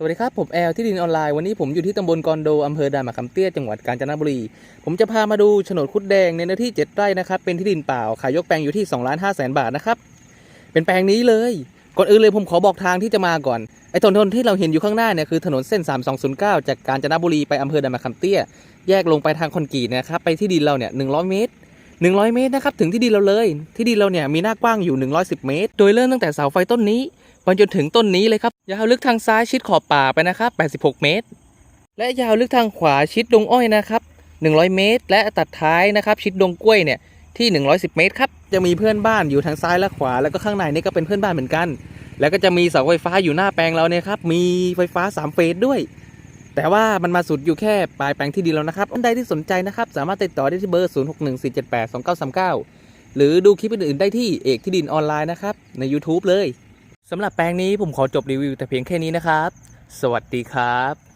สวัสดีครับ ผมแอลที่ดินออนไลน์วันนี้ผมอยู่ที่ตำบลกอนโดอำเภอด่านมะขามเตี้ยจังหวัดกาญจนบุรี ผมจะพามาดูโฉนดคุดแดงในเนื้อที่ 7 ไร่นะครับเป็นที่ดินเปล่าขายยกแปลงอยู่ที่2ล้าน5แสนบาทนะครับเป็นแปลงนี้เลย ก่อนอื่นเลยผมขอบอกทางที่จะมาก่อนไอ้ถนนที่เราเห็นอยู่ข้างหน้าเนี่ยคือถนนเส้น 3209 จากกาญจนบุรีไปอำเภอด่านมะขามเตี้ย แยกลงไปทางคอนกรีตนะครับไปที่ดินเราเนี่ย100 เมตร 100 เมตรนะครับถึงที่ดินเราเลย ที่ดินเราเนี่ยมีหน้ากว้างอยู่ 110 เมตร โดยเริ่มตั้งแต่เสาไฟต้นนี้ไปจนถึงต้นนี้เลยครับยาวลึกทางซ้ายชิดขอบป่าไปนะครับ 86 เมตร และยาวลึกทางขวาชิดดงอ้อยนะครับ 100 เมตร และตัดท้ายนะครับ ชิดดงกล้วยเนี่ยที่ 110 เมตรครับจะมีเพื่อนบ้านอยู่ทางซ้ายและขวา แล้วก็ข้างในนี่ก็เป็นเพื่อนบ้านเหมือนกัน แล้วก็จะมีเสาไฟฟ้าอยู่หน้าแปลงเราเนี่ยครับมีไฟฟ้า 3 เฟสด้วย แต่ว่ามันมาสุดอยู่แค่ปลายแปลงที่ดินแล้วนะครับท่านใดที่สนใจนะครับ สามารถติดต่อได้ที่เบอร์ 0614782939 หรือดูคลิปอื่นๆได้ที่เอกที่ดินออนไลน์นะครับ ใน YouTube เลยสำหรับแปลงนี้ผมขอจบรีวิวแต่เพียงแค่นี้นะครับ สวัสดีครับ